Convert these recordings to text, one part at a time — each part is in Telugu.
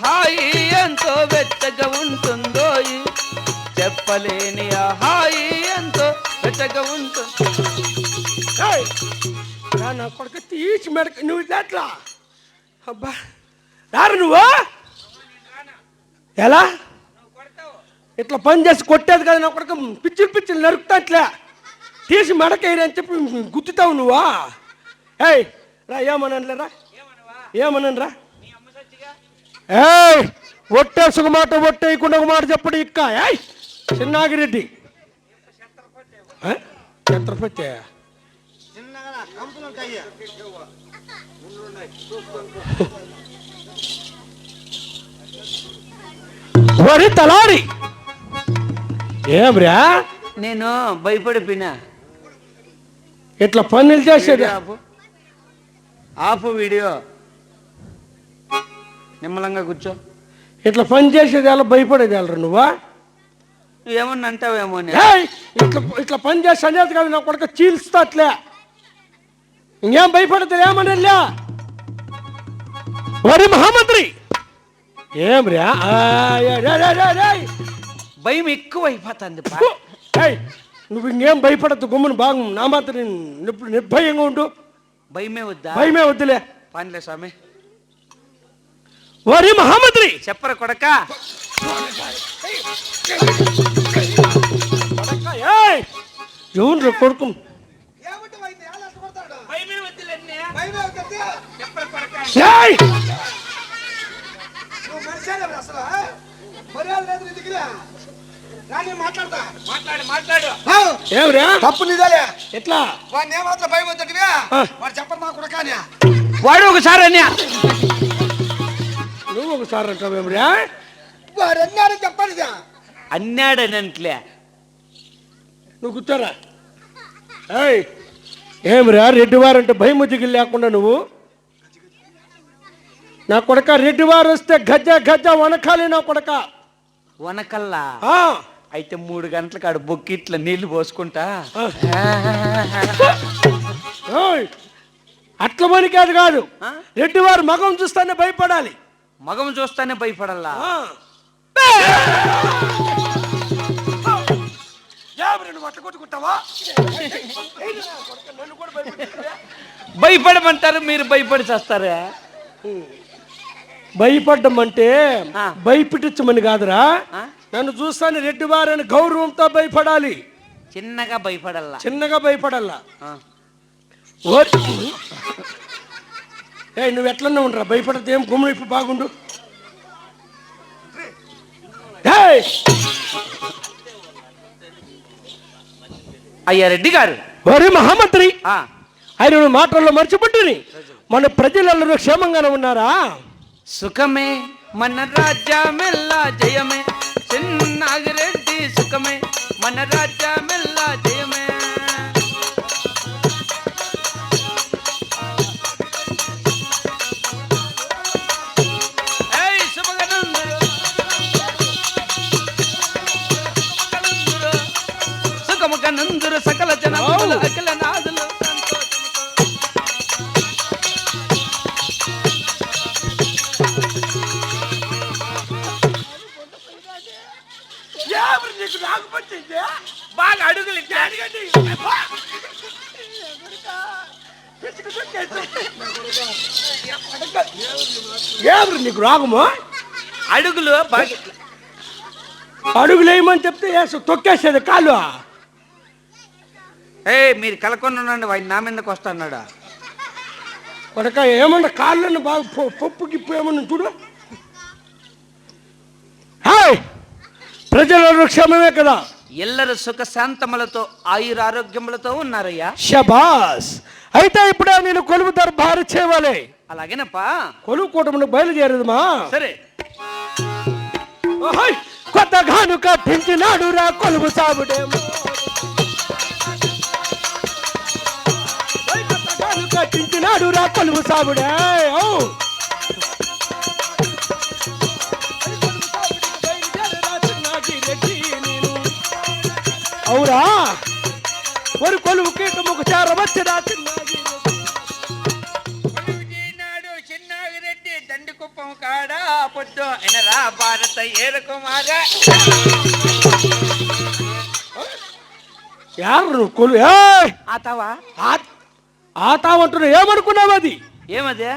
హాయి ఎంతో వెచ్చగా ఉంటుందో చెప్పలేని ఆ హాయి ఎంతో వెచ్చగా ఉంటుంది రా నా కొడుకు తీసి మెడక నువ్వు ఇట్లా ఎట్లా అబ్బా! రారు నువ్వు? ఎలా? ఇట్లా పని చేసి కొట్టేది కదా నా కొడుకు. పిచ్చిలు పిచ్చిలు నరుకుతా ఇట్లా. తీసి మెడకేయని అని చెప్పి గుర్తుతావు నువ్వా? ఏయ్! రా ఏమనలే ఏమనరా ఏయ్ ఒట్టేసుకు మాట ఒట్టేయకుండా ఒక మాట చెప్పడు ఇక్క. ఏయ్ చిన్నాగిరెడ్డి. ఏ? ఛత్రపతి? వరి తలారి ఏమ్రా? నేను భయపడిపోయినా. ఇట్లా పనులు చేసేది? ఆపు. ఆపు వీడియో. నిమ్మలంగా కూర్చో. ఇట్లా పని చేసేది ఎలా భయపడేది ఎలా నువ్వా? ఏమన్నా అంటావేమో! ఇట్లా ఇట్లా పని చేసి అనేది కాదు నా కొడుకు చీల్స్తా అట్లే. ఇంకేం భయపడతారు ఏమని వరి మహామంత్రి! ఏ, రే. భయం ఎక్కువ అయిపోతుంది నువ్వు ఇంకేం భయపడద్దు గుమ్మని బాగు. నా మాత్రం నిర్భయంగా ఉండు. భయమే వద్దా? భయమే వద్దులే. పనిలే స్వామి. వరి మహామంత్రి చెప్పరా కొడక! ఎవరు కొడుకు? ఏమిరా? తప్పు ఎట్లా? వాడిని ఏమాత్రం భయం. వాడు చెప్పరు మా కొడకాని. వాడు ఒకసారి అన్యా. నువ్వు ఒకసారి అంటావేమిరా వాడు ఎన్నాడు చెప్పాలి అన్నాడనంట్లే. నువ్వు కూర్చోరా. ఏయ్ ఏమిరా రెడ్డివారు అంటే భయం ముద్దిగిలు లేకుండా నువ్వు? నా కొడక రెడ్డివారు వస్తే గజ్జ గజ్జ వనకాలి నా కొడక. వనకల్లా? ఆ, అయితే మూడు గంటలకు ఆడు బొక్కిట్ల నీళ్ళు పోసుకుంటా. ఏయ్, అట్ల పనికేది కాదు. ఆ? రెడ్డివారు మగం చూస్తానే భయపడాలి. మగం చూస్తానే భయపడల్లా? భయపడమంటారు మీరు భయపడి చేస్తారా? భయపడ్డం అంటే ఆ. భయపెట్టించమని కాదురా? నన్ను చూస్తాను రెడ్డివారని గౌరవంతో భయపడాలి. చిన్నగా భయపడల్లా? చిన్నగా భయపడాలా ఆ. ఓరి. ఏ నువ్వు ఎట్లన్నా ఉండరా? భయపడద్దు ఏం గుమ్మడి ఇప్పుడు బాగుండు! అయ్యా రెడ్డి గారు. ఓరి మహామంత్రి ఆ, ఆయన మాటల్లో మర్చిపెట్టుని మన ప్రజలందరూ క్షేమంగానే ఉన్నారా? సుఖమే మన రాజ్యమెల్లా జయమే. చిన్నాగిరెడ్డి సుఖమే మన రాజ్యమెల్లా బాగా అడుగులు ఇట్లా అడగండి. ఏమ్రి నీకు రాగమా? అడుగులు బాగా అడుగులు వేయమని చెప్తే వేసు తొక్కేసేది కాలు. ఏ మీరు కలకొని ఉండండి వాడి నా మీదకి వస్తాడు కొడక ఏమన్నా కాళ్ళని బాగా పప్పు గిప్పు ఏమన్నా చూడు. ప్రజల క్షేమమే కదా. ఎల్లరు సుఖ శాంతములతో ఆయురారోగ్యములతో ఉన్నారయ్యా. షబాస్ అయితే ఇప్పుడే నేను కొలువు దర్బారు చేయాలి అలాగేనప్పా? కొలువు కూటమిని బయలుదేరదుమా? సరే. ఓహోయ్! కొత్త గాను కట్టించినాడు రా కొలువు సాగుడేమో ఓయ్ కొత్త గాను కట్టించినాడు రా కొలువు సాగుడే ఔ! చిన్నాగిరెడ్డి దండి కుప్పం కాడ పొద్దు ఎనరా భారత ఏరకుమార యారు కొలు! ఆతావా? ఆ- ఆతావంటున్నా ఏమనుకున్నావు అది? ఏమదే!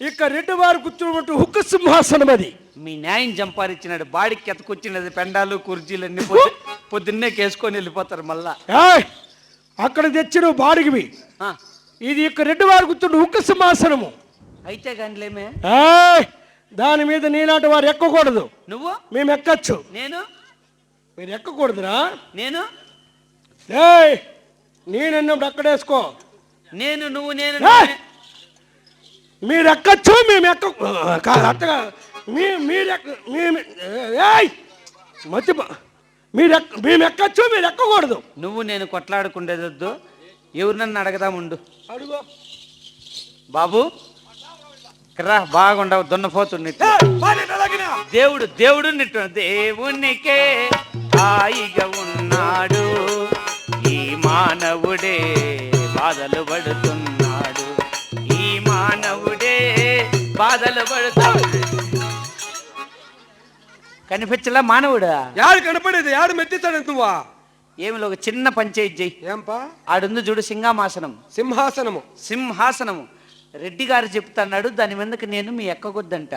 ఇక రెడ్డి వారు కూర్చున్నట్టు హుక్క సింహాసనం అది. మీ న్యాయం చంపారిచ్చినాడు బాడికి ఎతకొచ్చినది పెండాలు కుర్చీలన్నీ పొద్దు పొద్దున్నే కేసుకొని వెళ్ళిపోతారు మళ్ళా. అక్కడ తెచ్చిన బాడిగివి. ఆ, ఇది ఇక రెడ్డి వారు కూర్చున్న హుక్క సింహాసనము. అయితే ఏయ్! దాని మీద నీలాంటి వారు ఎక్కకూడదు. నువ్వు? మేము ఎక్కచ్చు. నేను? మీరు ఎక్కకూడదురా? నేను? ఏయ్ నేనన్నప్పుడు అక్కడేసుకో. నేను నువ్వు నేను! నువ్వు. మీరు ఎక్కచ్చు మేము ఎక్క కాదు అట్టగా మీ మీరు ఎక్క మేము మతి మీరు ఎక్క మేము ఎక్కచ్చు మీరు ఎక్కకూడదు నువ్వు నేను కొట్లాడుకుండేదొద్దు. ఎవరినన్ను అడగదాముండు అడుగు. బాబు రా బాగుండవు దున్నపోతుండి అలాగినా. దేవుడు దేవుడు నిట్టు దేవునికే హాయిగా ఉన్నాడు. ఈ మానవుడే బాధలు పడుతున్నాడు. ఈ మానవుడే బాధలు పడుతున్నాడు కనిపించలా మానవుడా? యాడు కనపడేది? యాడు మెత్తిస్తాడు నువ్వా ఏమిలో ఒక చిన్న పంచాయతీ చెయ్యి. ఏంపా? ఆడుంది చూడు సింహామాసనం సింహాసనము. సింహాసనము. రెడ్డి గారు చెప్తున్నాడు దాని మీదకి నేను మీ ఎక్కకొద్దంట.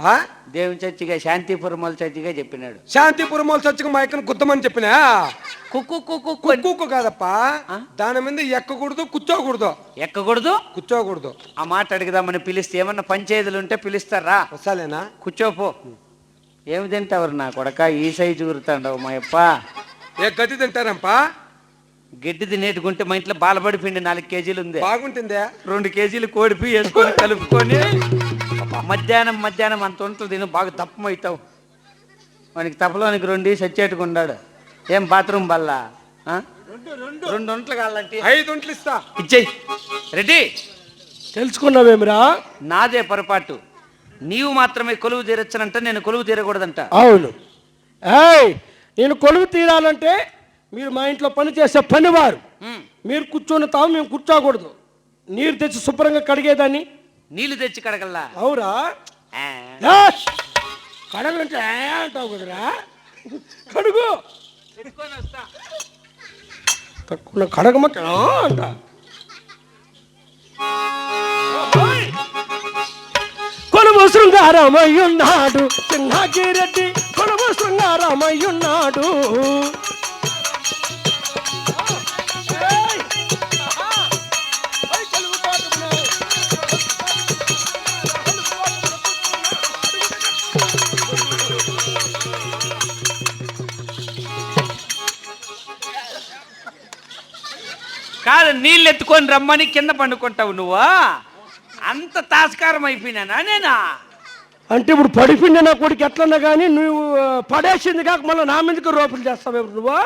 ఆ? దేవుని చర్చిగా శాంతిపురమల చర్చిగా చెప్పినాడు. శాంతిపురం వాళ్ళు చచ్చుకు మా ఎక్కను గుద్దమని చెప్పినా? కుక్కు కుక్కు కుక్కు కాదప్పా. ఆ? దాని మీద ఎక్కకూడదు కూర్చోకూడదు. ఎక్కకూడదు? కూర్చోకూడదు. ఆ మాట అడుగుదామని పిలిస్తే ఏమన్నా పంచాయతీలు ఉంటే పిలుస్తారా? వస్తాలేనా? కూర్చోపో. ఏమి తింటావు నా కొడక? ఈ సైజు గురుతాండవు మా అప్ప ఏ గతి తింటారంపా? గడ్డి తినేటుకుంటే మా ఇంట్లో బాలబడి పిండి నాలుగు కేజీలు ఉంది. బాగుంటుందే? రెండు కేజీలు కోడిపి వేసుకొని కలుపుకొని మధ్యాహ్నం మధ్యాహ్నం అంత ఉంటుంది తిను బాగా దప్పమవుతావు మనకి తప్పలోనికి రెండు సచ్చేట్టుకున్నాడు ఏం బాత్రూమ్ బల్లా? రెండు ఒంట్లు కావాలంటే ఐదు ఒంట్లు ఇస్తా ఇచ్చేయి. రెడ్డి తెలుసుకున్నావేమిరా? నాదే పొరపాటు. నీవు మాత్రమే కొలువు తీరొచ్చనంట నేను కొలువు తీరకూడదంట. అవును. ఏయ్ నేను కొలువు తీరాలంటే మీరు మా ఇంట్లో పని చేసే పనివారు. మీరు కూర్చొని తాము మేము కూర్చోకూడదు. నీరు తెచ్చి శుభ్రంగా కడిగేదాన్ని. నీళ్ళు తెచ్చి కడగల్లా? అవురా! కడగలంటే అంటావు కదరా? కడుగు. కడగమంటే అంట. కొలువు శృంగారమయ్యున్నాడు సింహాగిరెడ్డి కొలువు శృంగారమయ్యున్నాడు ఏయ్! కాదు నీళ్ళు ఎత్తుకొని రమ్మని కింద పండుకుంటావు నువ్వా అంత తాస్కారం అయిపోయినానా నేనా? అంటే ఇప్పుడు పడిపోయింది నా కొడుకు ఎట్లన్నా కానీ నువ్వు పడేసింది కాక మళ్ళీ నా మీదకి రోపులు చేస్తావు నువ్వు?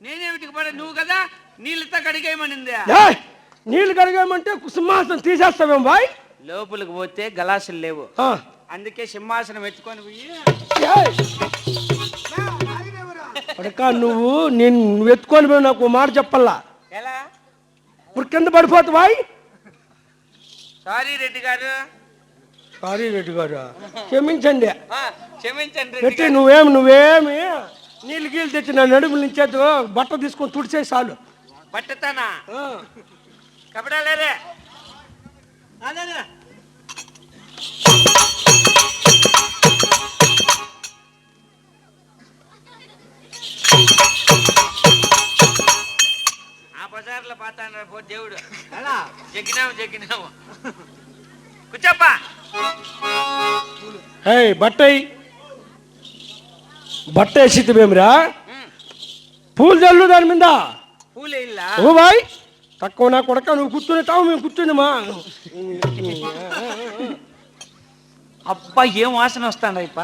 నేనేమిటికి పడే నువ్వు కదా నీళ్ళతో కడిగేయమనింది? ఏయ్! నీళ్ళు కడిగామంటే సింహాసనం తీసేస్తావేం బాయ్? లోపలికి పోతే గలాసులు లేవు. ఆ. అందుకే సింహాసనం ఎత్తుకొని పోయి ఏయ్! నువ్వు నేను నువ్వు ఎత్తుకొని పోయి నాకు ఓ మాట చెప్పల్లా? ఎలా? ఇప్పుడు కింద పడిపోతావు బాయ్. సారీ రెడ్డి గారు. సారీ రెడ్డి గారు. క్షమించండి. క్షమించండి రెడ్డి పెట్టి నువ్వేం నువ్వేమి? నీళ్ళు గీళ్ళు తెచ్చి నా నడుములు నుంచేది బట్ట తీసుకొని తుడిచే చాలు. పట్టుతానా ఆ. కపడా లేరే ఆ బజార్లో పాతాడు పో దేవుడు అలా జగ్గినాము ఏయ్ బట్టయి బట్ట వేసి మేమిరా పూలు చల్లు దాని మీద. ఓ బాయ్. తక్కువ నా కొడక నువ్వు కూర్చుని తావు మేము కూర్చుని మా అబ్బా ఏం వాసన వస్తాడు అయ్యప్ప!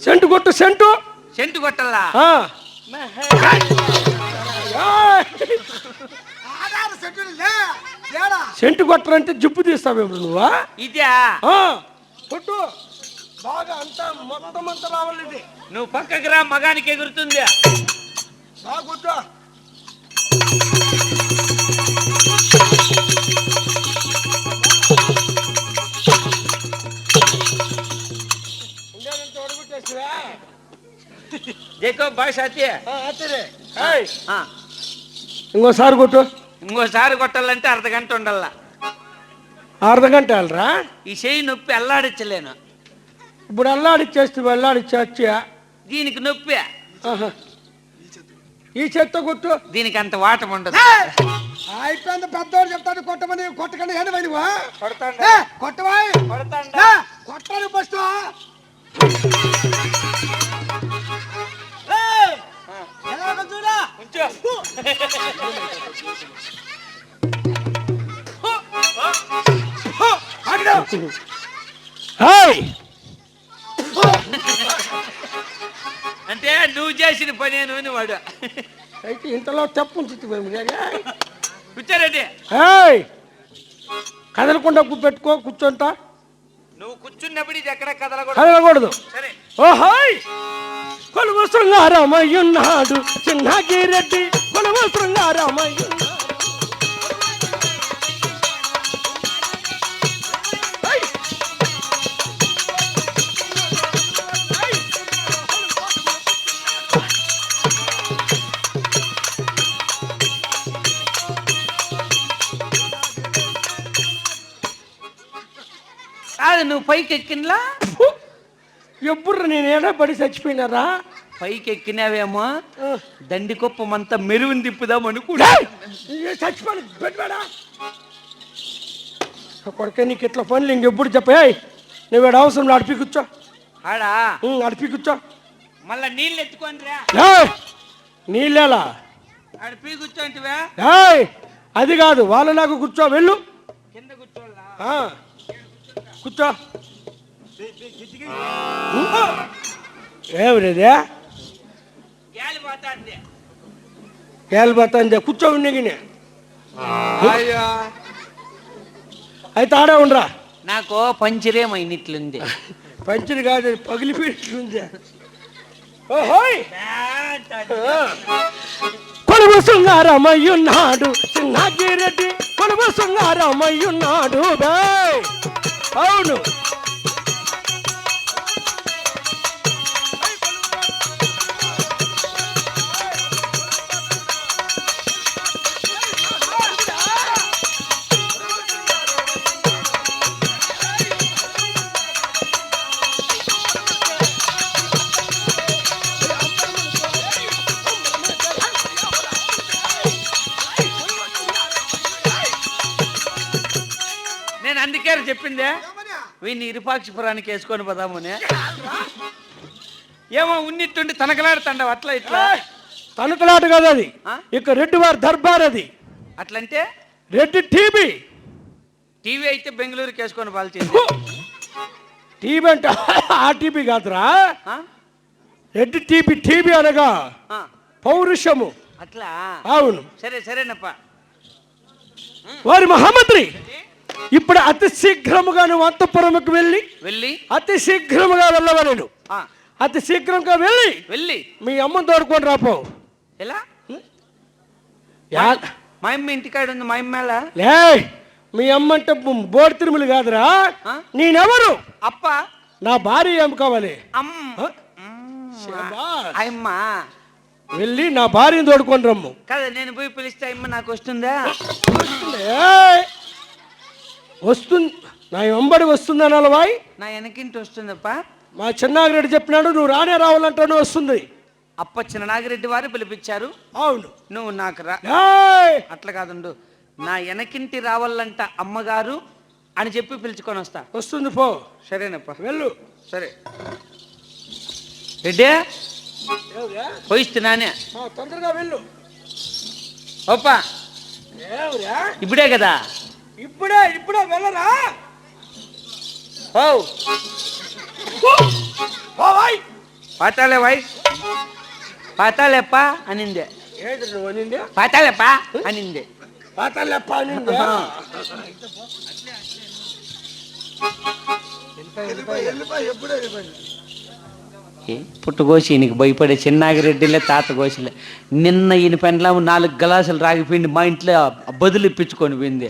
సెంటు కొట్టు సెంటు. సెంటు కొట్టల్లా? ఆ. సెంటు కొట్టరంటే జుప్పు తీస్తావు ఇప్పుడు నువ్వా? ఇదే? కొట్టు. బాగా అంతా మొత్తం అంతా రావాలి ఇది. నువ్వు పక్కకి రా మగానికి ఎగురుతుంది. బాగా కొట్టు देखो बस आती है हाँ आते ఇంకోసారి కొట్టాలంటే అర్ధ గంట ఉండాలా. అర్ధ గంట వెళ్ళరా? ఈ చెయ్యి నొప్పి అల్లాడించలేను ఇప్పుడు అల్లాడిచ్చేస్తే అల్లాడిచ్చా దీనికి నొప్పి. ఈ చెత్త కొట్టు. దీనికి అంత వాటం ఉండదు. అయిపోయింది. పెద్దోడు చెప్తాడు కొట్టమని కొట్టకండి ఏడు నువ్వు? కొడతాండా? ఏ, కొట్టవా కొడతాండా? ఏ, కొట్టాలి ఫస్ట్. అంటే నువ్వు చేసిన పని నువ్వు వాడు. అయితే ఇంతలో తప్పు కూర్చోరెడ్డి హాయ్. కదలకుండా పెట్టుకో కూర్చోంటా. నువ్వు కూర్చున్నప్పుడు ఇది ఎక్కడ కదలకూడదు. కదలకూడదు. సరే. ఓహాయ్ కొలువు శృంగారమయ్యున్నాడు చిన్నగిరెడ్డి కొలువు శృంగారమయ్యున్నాడు హై! కాదు నువ్వు పైకి ఎక్కినలా ఫు! ఎప్పుడు నేను ఏడా పడి చచ్చిపోయినారా? పైకి ఎక్కినావేమో ఆ. దండి కుప్పమంతా మెరువుని తిప్పుదాం అనుకుంటా చచ్చిపోయి పెట్టాడా కొడుకే నీకు ఇట్లా పనులు ఇంకెప్పుడు చెప్పాయి నువ్వు ఈడ అవసరం అడిపి కూర్చో. ఆడా? అడిపి కూర్చో. మళ్ళా నీళ్ళు రా. ఏయ్! నీళ్ళేలా? ఆడ పీ కూర్చోంటివా! అది కాదు వాళ్ళ నాకు కూర్చో వెళ్ళు. కింద కూర్చోవాలా? ఆ, కూర్చో. ఏమిరేదే? గాలి పోతాంది కేలిపోతాందే కూర్చో ఉండగినే అయితే ఆడే ఉండరా? నాకు పంచరేమైనట్లుంది. పంచిని కాదు పగిలిపోయినట్లుంది. ఓహోయ్! కొలువు శృంగారమయ్యున్నాడు చిన్నగిరెడ్డి కొలువు శృంగారమయ్యున్నాడు బేయ్. అవును. అందుకే చెప్పిందే? వీడిని ఇరుపాక్షపురానికి వేసుకొని పోదామని. ఏమో ఉన్నట్టుండి తనకలాడుతాండవు అట్లా ఇట్లా? తణుకులాట కాదు అది? ఇక రెడ్డి వారి దర్బార్ అది. అట్లంటే? రెడ్డి టీవీ. టీవీ అయితే బెంగళూరుకి వేసుకొని పాల్చింది టీవీ అంటే ఆ టీవీ కాదురా? రెడ్డి టీవీ టీవీ అనగా ఆ, పౌరుషము. అట్లా? అవును. సరే సరేనప్ప. వారి మహామంత్రి. ఇప్పుడు అతి శీఘ్రముగా నువ్వు అంతఃపురముకు వెళ్ళి వెళ్ళి. అతి శీఘ్రముగా వెళ్ళవలేను ఆ, అతి శీఘ్రంగా వెళ్ళి వెళ్ళి. మీ అమ్మని తోడుకొని రాపో ఎలా? మా అమ్మ ఇంటికాడ ఉంది మా అమ్మ లే మీ అమ్మ అంటే బోడి తిరుమల కాదురా? నేనెవరు? అప్ప. నా భార్య ఏం కావాలి? అమ్మ వెళ్ళి నా భార్యను తోడుకొని రమ్ము. కదా నేను పోయి పిలిస్తే అమ్మ నాకు వస్తుందా! వస్తుంది నా వెంబడి వస్తుంది అనాలవాయ్ నా వెనకింటి వస్తుందప్ప. మా చిన్నాగిరెడ్డి చెప్పినాడు నువ్వు రానే రావాలంటాను వస్తుంది. అప్ప చిన్న నాగిరెడ్డి వారు పిలిపించారు. అవును. నువ్వు నాకు రా. ఏయ్! అట్లా కాదుండు. నా వెనకింటి రావాలంట అమ్మగారు అని చెప్పి పిలుచుకొని వస్తా. వస్తుంది పో. సరేనప్ప. వెళ్ళు. సరే. రెడ్డి? పోయిస్తున్నానే ఆ, తొందరగా వెళ్ళు. ఏమిరా? ఇప్పుడే కదా. ఇప్పుడే ఇప్పుడే వెళ్ళరా ఓ పోవాయ్ పాతాలే వై పాతాలేప్పా అనిందే ఏంటి నువ్వు అనింది పాతాలేప్పా అనిందే పాతలెప్ప అనింది వెళ్ళిపోయి వెళ్ళిపోయి ఎప్పుడే వెళ్ళిపోయి పుట్టుకోసి ఈయనకి భయపడే చిన్నాగిరెడ్డిలే తాత కోసిలే. నిన్న ఈయన పెండ్లాము నాలుగు గ్లాసులు రాగిపోయింది మా ఇంట్లో బదులు ఇప్పించుకొని పోయింది.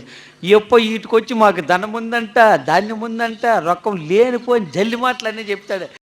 ఎప్పో వీటికొచ్చి మాకు ధనం ఉందంట ధాన్యం ఉందంట రొక్కం లేనిపోని జల్లి మాటలు మాటలన్నీ చెప్తాడు.